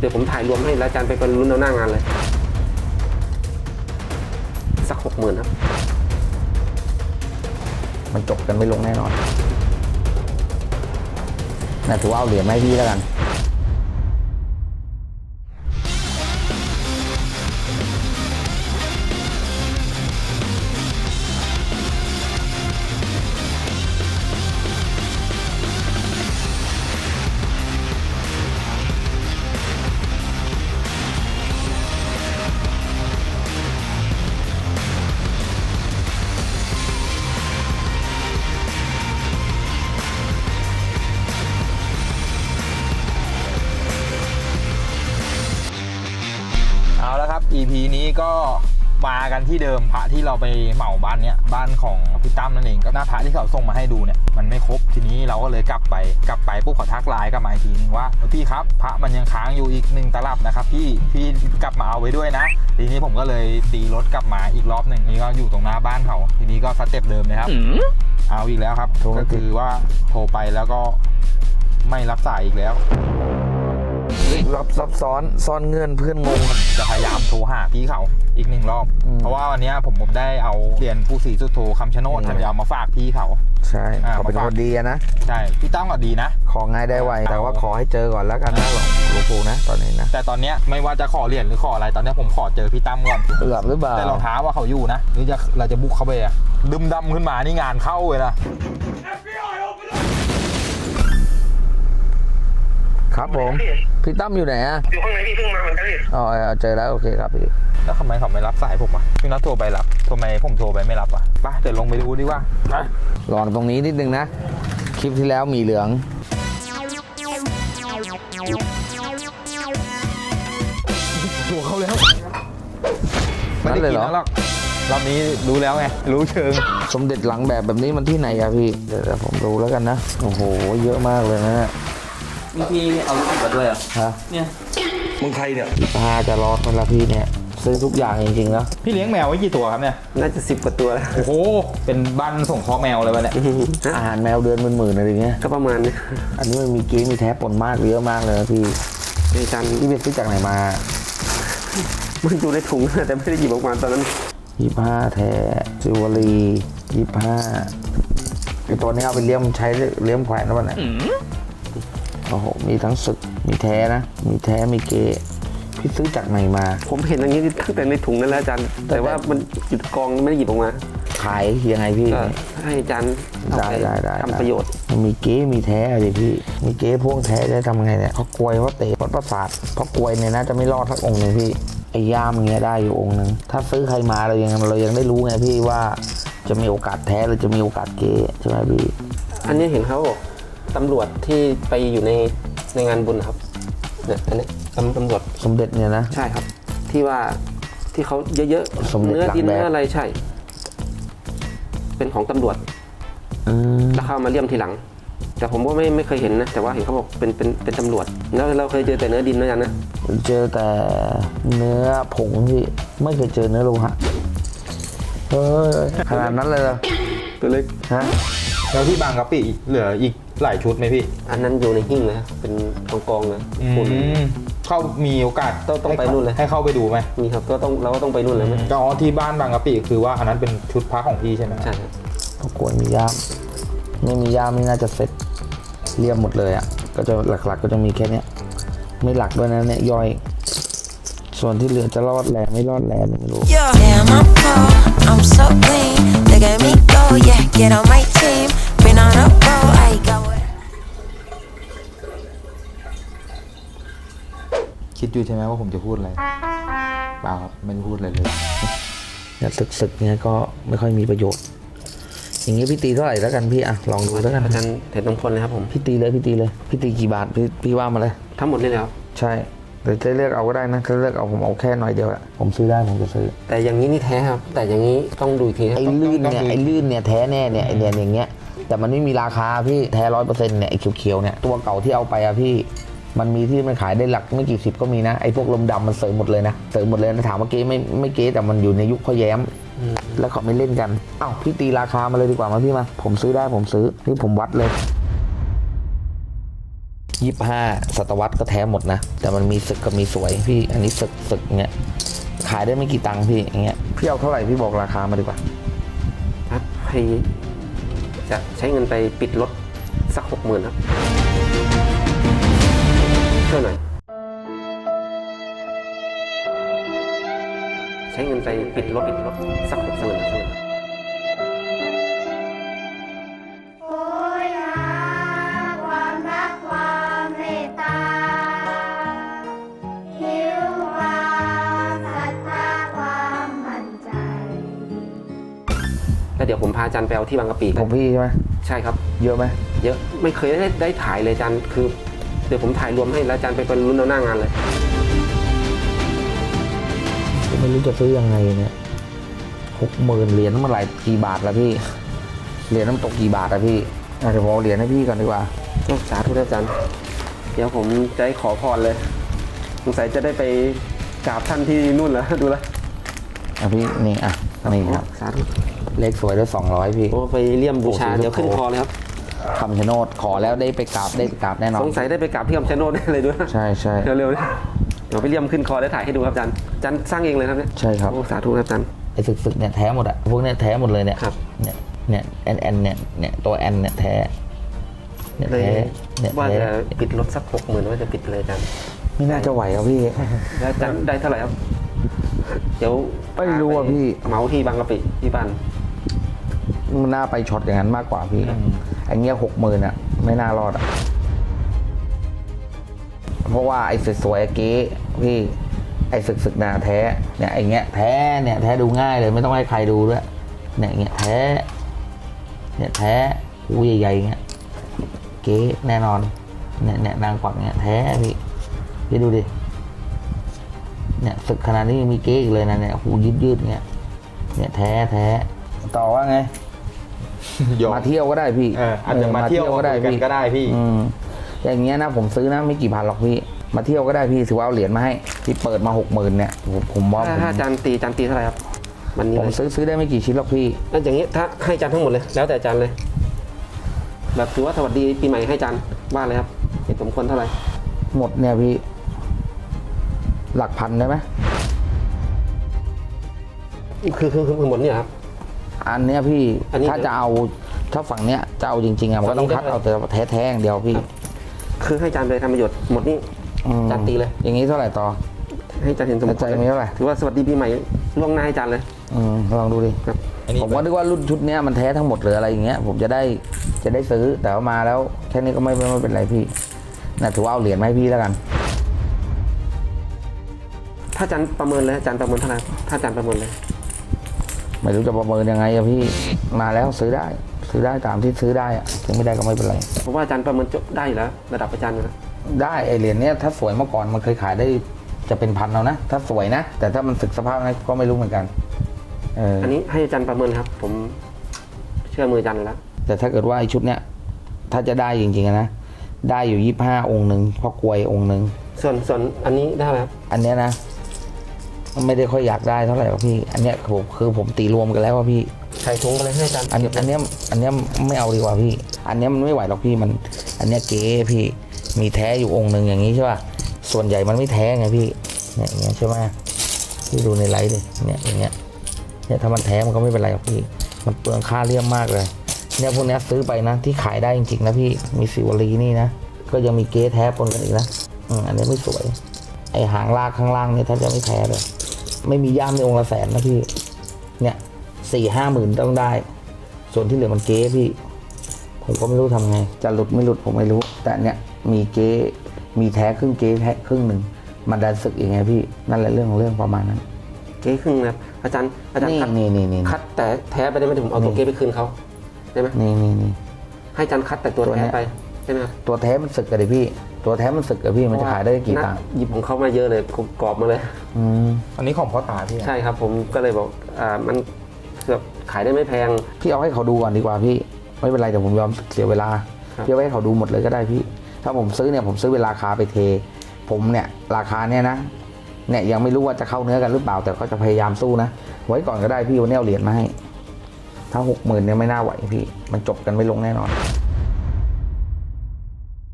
เดี๋ยวผมถ่ายรวมให้แล้วอาจารย์ไปเป็นรุ่นเอาหน้างานเลย สักหกหมื่นครับ มันจบกันไม่ลงแน่นอนนะถือว่าเอาเหรียญมาให้พี่แล้วกัน ก็มากันที่เดิมพระที่เราไปเหมาบ้านเนี้ยบ้านของพี่ตั้มนั่นเองก็หน้าพระที่เขาส่งมาให้ดูเนี่ยมันไม่ครบทีนี้เราก็เลยกลับไปกลับไปปุ๊บเขาทักไลน์กลับมาอีกทีนึงว่าพี่ครับพระมันยังค้างอยู่อีกหนึ่งตลับนะครับพี่พี่กลับมาเอาไว้ด้วยนะ ทีนี้ผมก็เลยตีรถกลับมาอีกรอบหนึ่งนี่ก็อยู่ตรงหน้าบ้านเขาทีนี้ก็สเต็ปเดิมเลยครับเอาอีกแล้วครับโทรไม่ก็ติดคือว่าโทรไปแล้วก็ไม่รับสายอีกแล้ว รับซับซ้อนซ่อนเงื่อนเพื่อนงงจะพยายามโทรหาพี่เขาอีกหนึ่งรอบอืมเพราะว่าวันเนี้ยผมผมได้เอาเหรียญผู้สีสุดโทคำชะโนดอืมจะเอามาฝากพี่เขา ใช่อ่าเขาเป็นมาฝากคนดีอะนะ ใช่ พี่ตั้มก็ดีนะ ของง่ายได้ไว แต่ว่าเอาขอให้เจอก่อนแล้วกันนะหลวงหลวงปู่นะ ตอนนี้นะ แต่ตอนเนี้ยไม่ว่าจะขอเหรียญหรือขออะไรตอนเนี้ยผมขอเจอพี่ตั้มก่อนเอือบหรือเปล่าแต่เราท้าว่าเขาอยู่นะหรือจะเราจะบุกเข้าไปอะดึมดำขึ้นมานี่งานเข้าเลยนะ ครับผมพี่ตั้มอยู่ไหนอะอยู่ข้างในพี่เพิ่งมาเหมือนกันพี่อ๋อเออเจอแล้วโอเคครับพี่ แล้วทำไมเขาไม่รับสายผมอะพี่นัทโทรไปรับทำไมผมโทรไปไม่รับอะไปเดี๋ยวลงไปดูดีกว่าไประวังตรงนี้นิดนึงนะ คลิปที่แล้วมีเหลืองหัวเขาแล้วนั่นเลยเหรอไม่ได้กินแล้วหรอกรอบนี้รู้แล้วไงรู้เชิงสมเด็จหลังแบบแบบนี้มันที่ไหนอะพี่ เดี๋ยวเดี๋ยวผมดูแล้วกันนะ โอ้โห เยอะมากเลยนะเนี่ย นี่พี่เอาลูกมาด้วยเหรอะฮะเนี่ยพาจะรอดมันละพี่เนี่ยซื้อทุกอย่างจริงๆแล้วพี่เลี้ยงแมวไว้กี่ตัวครับเนี่ย น่าจะสิบกว่าตัวแล้ว โอ้โห เป็นบ้านส่งเคราะห์แมวเลยวะเนี่ย อาหารแมวเดือนเป็นหมื่นอะไรอย่างเงี้ย ก็ประมาณนี้อันนี้มันมีเก๊มีแท้ปนมากเยอะมากเลยนะพี่อาจารย์พี่ไปซื้อจากไหนมามันอยู่ในถุงแต่ไม่ได้หยิบออกมาตอนนั้นยี่ห้าแท้จิวเวลรี่ยี่ห้าไอตัวนี้เอาไปเลี้ยมใช้เลี้ยมแขวนแล้วป่ะเนี่ย โอ้โห มีทั้งศึก มีแท้นะ มีแท้ มีเกพี่ซื้อจากไหนมา ผมเห็นอย่างนี้ตั้งแต่ในถุงนั่นแหละอาจารย์ แต่ว่ามันหยุดกองไม่ได้หยิบออกมา ขายยังไงพี่ก็ให้อาจารย์เอาได้ไปได้ได้ทำประโยชน์มันมีเก๊มีแท้อะไรพี่ มีเก๊พ่วงแท้จะทำไงเนี่ยเขากลวยเขาเตะวัดประสาทเพราะกลวยเนี่ยน่าจะไม่รอดสักองค์หนึ่งพี่ไอ้ย่ามเงี้ยได้อยู่องค์หนึ่งถ้าซื้อใครมาเรายังเรายังได้รู้ไงพี่ว่าจะมีโอกาสแท้หรือจะมีโอกาสเก๊ใช่ไหมพี่ อันนี้เห็นเขาบอก ตำรวจที่ไปอยู่ในในงานบุญครับเนี่ยอันนี้ตำตำรวจสมเด็จเนี่ยนะ ใช่ครับ ที่ว่าที่เขาเยอะสมเด็จเนื้อดินหลังแบบเนื้ออะไรใช่ เป็นของตำรวจอืมแล้วเข้ามาเลี่ยมทีหลัง แต่ผมก็ไม่ไม่เคยเห็นนะ แต่ว่าเห็นเขาบอกเป็นเป็นเป็นตำรวจ แล้วเราเคยเจอแต่เนื้อดินนะยันนะเจอแต่เนื้อผงพี่ไม่เคยเจอเนื้อโลหะเฮ้ยขนาดนั้นเลยเหรอตัวเล็กฮะ แล้วที่บางกะปิเหลืออีกหลายชุดไหมพี่ อันนั้นอยู่ในหิ้งเลยครับเป็นกองกองๆเลยฝุ่นเข้ามีโอกาสต้องต้องไปนู่นเลยให้เข้าไปดูไหมมีครับก็ต้องเราก็ต้องไปนู่นเลยไหมก็อ๋อที่บ้านบางกะปิคือว่าอันนั้นเป็นชุดพระของพี่ใช่ไหมใช่ครับเขากลัวมีย่าม ไม่มีย่ามนี่น่าจะเสร็จเรียบหมดเลยอะ ก็จะหลักๆก็จะมีแค่เนี้ย ไม่หลักด้วยนะเนี่ยย่อย ส่วนที่เหลือจะรอดแหล่ไม่รอดแหล่ไม่รู้ Yeah. Damn, I'm cold, I'm so clean. Look at me go, yeah, get on my team. Been on a roll, I go with คิดอยู่ใช่ไหมว่าผมจะพูดอะไร เปล่าครับไม่ได้พูดอะไรเลย เนี่ยศึกๆเนี่ยก็ไม่ค่อยมีประโยชน์ อย่างงี้พี่ตีเท่าไหร่แล้วกันพี่อะลองดูแล้วกันอาจารย์เห็นตรงพลเลยครับผม พี่ตีเลยพี่ตีเลยพี่ตีกี่บาทพี่พี่ว่ามาเลยทั้งหมดเลยแล้วใช่ เดี๋ยวจะเลือกเอาก็ได้นะถ้าเลือกเอาผมเอาแค่หน่อยเดียวแหละผมซื้อได้ผมจะซื้อ แต่อย่างนี้นี่แท้ครับ แต่อย่างนี้ต้องดูอีกทีครับไอ้ลื่นเนี่ยไอ้ลื่นเนี่ยแท้แน่เนี่ยไอ้เนี่ยอย่างเงี้ยแต่มันไม่มีราคาพี่แท้ร้อยเปอร์เซ็นต์เนี่ยไอ้เขียวๆเนี่ยตัวเก่าที่เอาไปอะพี่ มันมีที่มันขายได้หลักไม่กี่สิบก็มีนะไอ้พวกลมดำมันเสริมหมดเลยนะเสริมหมดเลยนะถามว่าเก๊ไม่ไม่เก๊แต่มันอยู่ในยุคพ่อแย้ม แล้วเขาไม่เล่นกันเอ้าพี่ตีราคามาเลยดีกว่ามาพี่มา ผมซื้อได้ผมซื้อนี่ผมวัดเลย ยี่ห้าศตวรรษก็แท้หมดนะ แต่มันมีศึกกับมีสวยพี่อันนี้ศึกศึกเงี้ยขายได้ไม่กี่ตังค์พี่อย่างเงี้ยพี่เอาเท่าไหร่พี่บอกราคามาดีกว่าครับให้จะใช้เงินไปปิดรถสักหกหมื่นครับช่วยหน่อยใช้เงินไปปิดรถปิดรถสักหกหมื่นครับ ดี๋ยวผมพาอาจารย์ไปเอาที่บางกะปิของพี่ใช่ไหมใช่ครับ เยอะไหมเยอะไม่เคยได้ได้ถ่ายเลยอาจารย์คือ เดี๋ยวผมถ่ายรวมให้แล้วอาจารย์ไปเป็นรุ่นเอาหน้างานเลย ไม่รู้จะซื้อยังไงเนี่ยหกหมื่นเหรียญมันหลายกี่บาทแล้วพี่ เหรียญน้ำตกกี่บาทอะพี่อะเดี๋ยวผมเอาเหรียญให้พี่ก่อนดีกว่า สาธุนะอาจารย์ เดี๋ยวผมจะให้ขอพรเลยสงสัยจะได้ไปกราบท่านที่นู่นแล้วดูแลวอะพี่นี่อะนี่ครับ สาธุ เลขสวยด้วยสองร้อยพี่โอ้ไปเลี่ยมบูชาโอ้โหเดี๋ยวขึ้นคอเลยครับคำชะโนดขอแล้วได้ไปกราบได้ไปกราบแน่นอนสงสัยได้ไปกราบที่คำชะโนดแน่เลยด้วยใช่ใช่เร็วๆนะเดี๋ยวไปเลี่ยมขึ้นคอได้ถ่ายให้ดูครับอาจารย์อาจารย์สร้างเองเลยครับเนี่ยใช่ครับโอ้สาธุครับอาจารย์ไอ้ศึกๆเนี่ยแท้หมดอะพวกเนี่ยแท้หมดเลยเนี่ยครับเนี่ยเนี่ยแอนแอนเนี่ยเนี่ยตัวแอนเนี่ยแท้เนี่ยเลยแท้เนี่ยว่าแท้จะปิดรถสักหกหมื่นว่าจะปิดเลยอาจารย์ไม่น่าจะไหวครับพี่แล้วอาจารย์ได้เท่าไหร่ครับเดี๋ยวไม่รู้อะพี่เหมาที่บางกะปิที่บ้านมั นน่าไปช็อตอย่างนั้นมากกว่าพี่ไอ้เงี้ยหกหมื่นอะไม่น่ารอดอะเพราะว่าไอ้สวยๆอะเก๊พี่ไอ้ศึกๆนาแท้เนี่ยไอ้เงี้ยแท้เนี่ยแท้ดูง่ายเลยไม่ต้องให้ใครดูด้วยเนี่ยเงี้ยแท้เนี่ยแท้หูใหญ่ๆเงี้ยเก๊แน่นอนเนี่ยเนี่ยนางกวักเนี่ยแท้พี่พี่ดูดิเนี่ยศึกขนาดนี้ยังมีเก๊อีกเลยนะเนี่ยหูยืดๆเงี้ยเนี่ยแท้แท้ต่อว่าไง มาเที่ยวก็ได้พี่เอออาจจะมาเที่ยวก็ได้กันพี่ก็ได้พี่ อืมอย่างเงี้ยนะผมซื้อนะไม่กี่พันหรอกพี่ มาเที่ยวก็ได้พี่ถือว่าเอาเหรียญมาให้ที่เปิดมาหกหมื่นเนี่ยผมผมว่าถ้าผมถ้าอาจารย์ตีอาจารย์ตีเท่าไหร่ครับมันนี้ผมเลยซื้อซื้อได้ไม่กี่ชิ้นหรอกพี่ นั่นอย่างนี้ถ้าให้อาจารย์ทั้งหมดเลย แล้วแต่อาจารย์เลย แบบถือว่าสวัสดีปีใหม่ให้อาจารย์ว่าเลยครับเหตุสมควรเท่าไหร่หมดเนี่ยพี่ หลักพันได้ไหมคือคือคือคือหมดเนี่ยครับ อันเนี้ยพี่อันนี้ถ้าจะเอาถ้าฝั่งเนี้ยจะเอาจริงๆอะมันก็ต้องฝั่งนี้คัดเอาแต่แท้ๆอย่างเดียวพี่คือให้อาจารย์ไปทำประโยชน์หมดนี่ อืมอาจารย์ตีเลย อย่างนี้เท่าไหร่ต่อ ให้อาจารย์เห็นสมควรอาจารย์มีเท่าไหร่ ถือว่าสวัสดีปีใหม่ล่วงหน้าให้อาจารย์เลย อืมลองดูดิครับ อันนี้ผมว่านึกว่ารุ่นชุดเนี้ยมันแท้ทั้งหมดหรืออะไรอย่างเงี้ยผมจะได้จะได้ซื้อแต่ว่ามาแล้วแค่นี้ก็ไม่ไม่ไม่เป็นไรพี่นะถือว่าเอาเหรียญมาให้พี่แล้วกัน ถ้าอาจารย์ประเมินเลยอาจารย์ประเมินเท่าไหร่ถ้าอาจารย์ประเมินเลย ไม่รู้จะประเมินยังไงอะพี่มาแล้วซื้อได้ ซื้อได้ตามที่ซื้อได้อะถึงไม่ได้ก็ไม่เป็นไร เพราะว่าอาจารย์ประเมินจบได้อยู่แล้ว ระดับอาจารย์อยู่แล้วได้ไอเหรียญเนี้ยถ้าสวยเมื่อก่อนมันเคยขายได้จะเป็นพันแล้วนะ ถ้าสวยนะ แต่ถ้ามันสึกสภาพนั้นก็ไม่รู้เหมือนกันเอออันนี้ให้อาจารย์ประเมินครับ ผมเชื่อมืออาจารย์แล้วแต่ถ้าเกิดว่าไอชุดเนี้ยถ้าจะได้จริงๆอะนะได้อยู่ยี่ห้าองค์หนึ่งพ่อกลวยองค์หนึ่งส่วนส่วนอันนี้ได้ไหมครับอันเนี้ยนะ ไม่ได้ค่อยอยากได้เท่าไหร่หรอกพี่ อันเนี้ยผมคือผมตีรวมกันแล้วว่าพี่ ใส่ถุงไปเลยให้อาจารย์อันอันเนี้ยอันเนี้ยไม่เอาดีกว่าพี่ อันเนี้ยมันไม่ไหวหรอกพี่มัน อันเนี้ยเก๋พี่ มีแท้อยู่องค์หนึ่งอย่างนี้ใช่ป่ะ ส่วนใหญ่มันไม่แท้ไงพี่ เนี่ยอย่างเงี้ยใช่ไหมพี่ดูในไลฟ์ดิ เนี่ยอย่างเงี้ย เนี่ยถ้ามันแท้มันก็ไม่เป็นไรหรอกพี่ มันเปลืองค่าเลี่ยมมากเลย เนี่ยพวกเนี้ยซื้อไปนะที่ขายได้จริงๆนะพี่ มีสิวลีนี่นะ ก็ยังมีเก๊แท้ปนกันอีกนะ อืมอันนี้ไม่สวย ไอหางลากข้างล่างเนี่ยถ้าจะไม่แท้เลย ไม่มีย่ามในองค์ละแสนนะพี่ เนี่ยสี่ห้าหมื่นต้องได้ ส่วนที่เหลือมันเก๊พี่ ผมก็ไม่รู้ทำไง จะหลุดไม่หลุดผมไม่รู้ แต่เนี่ยมีเก๊มีแท้ครึ่งเก๊แท้ครึ่งหนึ่งมันดันศึกยังไงพี่นั่นแหละเรื่องของเรื่องประมาณนั้น เก๊ครึ่งนะครับอาจารย์อาจารย์นี่คัดนี่นี่นี่คัดแต่แท้ไปได้ไหมถึงผมเอาตัวเก๊ไปคืนเขาได้ไหมนี่นี่นี่ให้อาจารย์คัดแต่ตัวตัวเนี้แท้ยไปใช่ไหมครับตัวแท้มันศึกกันเลยพี่ ตัวแท้มันศึกกับพี่มันจะขายได้กี่ตังค์หยิบของเขามาเยอะเลยกรอบมาเลย อืมอันนี้ของพ่อตาพี่อะใช่ครับ ผมก็เลยบอกอ่ามันเกือบขายได้ไม่แพง พี่เอาให้เขาดูก่อนดีกว่าพี่ ไม่เป็นไรเดี๋ยวผมยอมเสียเวลาครับ พี่เอาให้เขาดูหมดเลยก็ได้พี่ ถ้าผมซื้อเนี่ยผมซื้อเป็นราคาไปเท ผมเนี่ยราคาเนี่ยนะเนี่ยยังไม่รู้ว่าจะเข้าเนื้อกันหรือเปล่าแต่ก็จะพยายามสู้นะไว้ก่อนก็ได้พี่วันนี้เอาเหรียญมาให้ ถ้าหกหมื่นเนี่ยไม่น่าไหวพี่ มันจบกันไม่ลงแน่นอน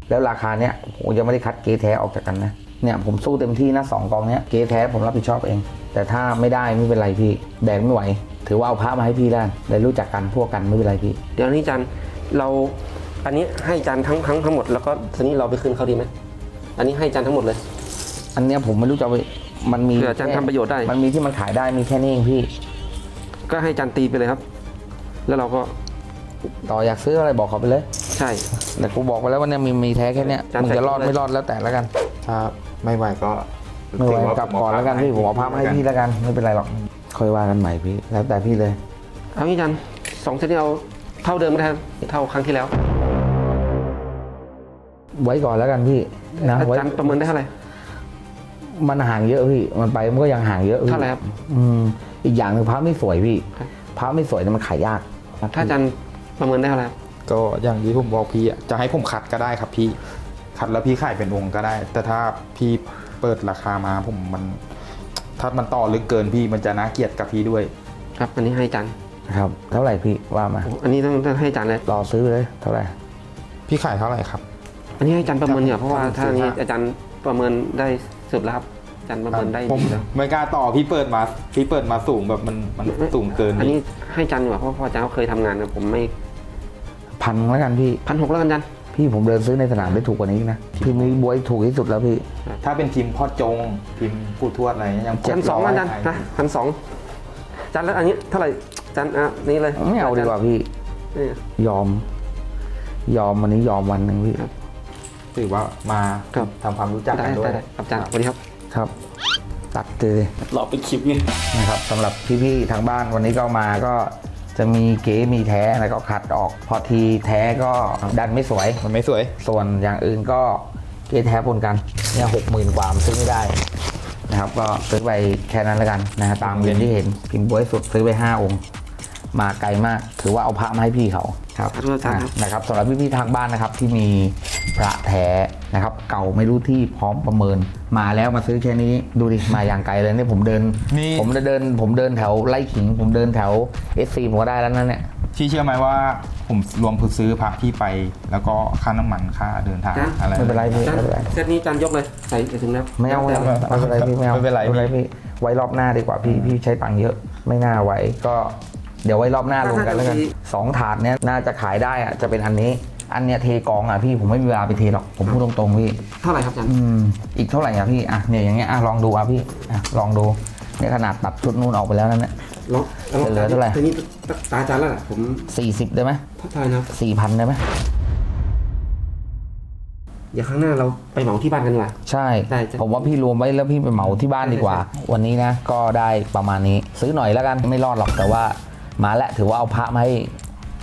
แล้วราคาเนี้ยผมยังไม่ได้คัดเกแท้ออกจากกันนะเนี่ยผมสู้เต็มที่นะสองกองเนี้ยเกแท้ผมรับผิดชอบเอง แต่ถ้าไม่ได้ไม่เป็นไรพี่แบกไม่ไหว ถือว่าเอาพระมาให้พี่แล้วได้รู้จักกันพวกกันไม่เป็นไรพี่ เดี๋ยวนี้อาจารย์เราอันนี้ให้อาจารย์ทั้งทั้งทั้งหมดแล้วก็ทีนี้เราไปคืนเขาดีไหมอันนี้ให้อาจารย์ทั้งหมดเลย อันเนี้ยผมไม่รู้จะเอาไปมันมีเผื่ออาจารย์ทำประโยชน์ได้ มันมีที่มันขายได้มีแค่นี้เองพี่ ก็ให้อาจารย์ตีไปเลยครับ แล้วเราก็ต่ออยากซื้ออะไรบอกเขาไปเลย ใช่ แต่กูบอกไปแล้วว่าเนี่ยมีมีแท้แค่เนี้ยจานมึงจะรอดใส่ถุงเลยไม่รอดแล้วแต่แล้วกัน ถ้าไม่ไหวก็ไม่ไหวถืากลับก่อนแล้วกันพี่ผมเอาภาพให้พี่แล้วกันไม่เป็นไรหรอกค่อยว่ากันใหม่พี่ แล้วแต่พี่เลย เอางี้อาจารย์สองเซตนี้เอาเท่าเดิมไม่ได้ครับเท่าครั้งที่แล้ว ไว้ก่อนแล้วกันพี่นะอาไว้จารย์ประเมินได้เท่าไหร่มันห่างเยอะพี่ มันไปมันก็ยังห่างเยอะพี่เท่าไหร่ครับอืมอีกอย่างหนึ่งพระไม่สวยพี่ครับพระไม่สวยเนี่ยมันขายยาก ถ้าอาจารย์ประเมินได้เท่าไหร่ครับ ก็อย่างที่ผมบอกพี่อะจะให้ผมคัดก็ได้ครับพี่คัดแล้วพี่ขายเป็นองค์ก็ได้ แต่ถ้าพี่เปิดราคามาผมมัน ถ้ามันต่อลึกเกินพี่มันจะน่าเกลียดกับพี่ด้วย ครับ อันนี้ให้อาจารย์ครับ เท่าไหร่พี่ว่ามาโอ้อันนี้ต้องต้องให้อาจารย์เลยรอซื้อเลย เท่าไหร่ พี่ขายเท่าไหร่ครับ อันนี้ให้อาจารย์ประเมินเนี่ยเพราะว่าครับถ้าอันนี้ครับอาจารย์ประเมินได้สุดแล้วครับอาจารย์ประเมินได้ผมดีแล้วไม่กล้าต่อพี่เปิดมาพี่เปิดมาสูงแบบมันมันสูงเกิน อันพี่นี้ให้อาจารย์ดีกว่าเพราะเพราะอาจารย์เขาเคยทำงานนะผมไม่ พันแล้วกันพี่พันหกแล้วกันอาจารย์พี่ผมเดินซื้อในสนามได้ถูกกว่านี้อีกนะพี่มีบวยถูกที่สุดแล้วพี่ถ้าเป็นทีมพ่อจงทีมผู้ทวดอะไรยังพันสอง700อาจารย์นะพันสองอาจารย์แล้วอันนี้เท่าไหร่อาจารย์อะนี่เลยไม่เอาดีกว่าพี่นี่ยอม ยอมวันนี้ยอมวันหนึ่งพี่ถือว่ามาครับทำความรู้จักได้กันด้วได้ยได้ครับอาจารย์สวัสดีครับครับตัดเลยรอเป็นคลิปไงนะครับสำหรับพี่ๆทางบ้านวันนี้ก็มาก็ จะมีเก๋มีแท้แล้วก็คัดออก พอทีแท้ก็ดันไม่สวย มันไม่สวย ส่วนอย่างอื่นก็เก๋แท้ปนกันเนี่ยหกหมื่นกว่ามันซื้อไม่ได้นะครับ ก็ซื้อไปแค่นั้นแล้วกันนะฮะตามเรียนที่เห็นพิมพ์บวยสุดซื้อไป 5 องค์ มาไกลมาก ถือว่าเอาพระมาให้พี่เขา ครับขอโทษครับ อะนะครับสำหรับพี่ๆทางบ้านนะครับที่มีพระแท้นะครับ เก่าไม่รู้ที่พร้อมประเมิน มาแล้วมาซื้อแค่นี้ดูดิมาอย่างไกลเลยเนี่ยผมเดิน นี่ ผมจะเดิน ผมเดินแถวไล่ขิง ผมเดินแถวเอสซีผมก็ได้แล้วนั่นเนี่ยพี่เชื่อไหมว่าผมรวมผู้ซื้อพระที่ไป แล้วก็ค่าน้ำมันค่าเดินทางจ๊ะอะไร ไม่เป็นไรพี่อาจารไม่ย์เป็นไรเซตนี้อาจารย์ยกเลยใส่ถึงแล้วไม่เอาไม่เอาไม่เป็นไรพี่ไม่เอาไม่เป็นไรไม่เป็นไรพี่พี่ไว้รอบหน้าดีกว่าพี่พี่ใช้ตังค์เยอะไม่น่าไว้ก็ เดี๋ยวไว้รอบหน้าลงกันแล้วกันสองถาดเนี้ยน่าจะขายได้อะจะเป็นอันนี้ อันเนี้ยเทกองอะพี่ผมไม่มีเวลาไปเทหรอกผมพูดตรงๆพี่เท่าไหร่ครับอาจารย์อืมอีกเท่าไหร่อะพี่อะเนี่ยอย่างเงี้ยอะลองดูอะพี่อะลองดูเนี่ยขนาดตัดชุดนู่นออกไปแล้วนั่นเนี่ยลองลองเหลือเท่าไหร่ทีนี้ตาอาจารย์แล้วแหละผมสี่สิบได้ไหมเท่าไหร่นะครับสี่พันได้ไหมเดี๋ยวครั้งหน้าเราไปเหมาที่บ้านกันดีกว่าใช่ได้จ้ะผมว่าพี่รวมไว้แล้วพี่ไปเหมาที่บ้านดีกว่า วันนี้นะก็ได้ประมาณนี้ ซื้อหน่อยแล้วกันไม่รอดหรอกแต่ว่า มาแล้วถือว่าเอาพระมาให้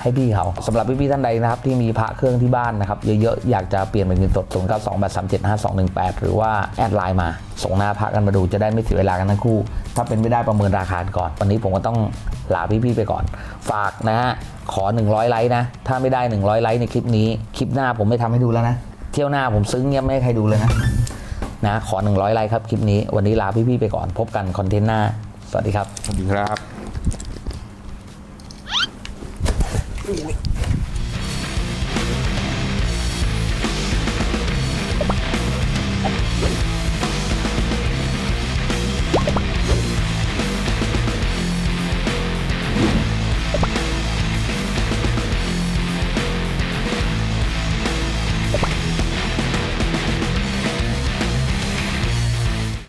ให้พี่เขาสำหรับพี่ๆท่านใดนะครับที่มีพระเครื่องที่บ้านนะครับเยอะๆอยากจะเปลี่ยนเป็นเงินสด0 9 2 8 3 7 5 2 1 8 หรือว่าแอดไลน์มา ส่งหน้าพระกันมาดูจะได้ไม่เสียเวลากันทั้งคู่ ถ้าเป็นไม่ได้ประเมินราคาก่อน วันนี้ผมก็ต้องลาพี่ๆไปก่อน ฝากนะฮะขอ 100 ไลค์นะ ถ้าไม่ได้ 100 ไลค์ในคลิปนี้คลิปหน้าผมไม่ทำให้ดูแล้วนะ เที่ยวหน้าผมซึ้งเงียบไม่ให้ใครดูเลยนะนะขอ 100 ไลค์ครับคลิปนี้วันนี้ลาพี่ๆไปก่อนพบกันคอนเทนต์หน้าสวัสดีครับสวัสดีครับ Ooh.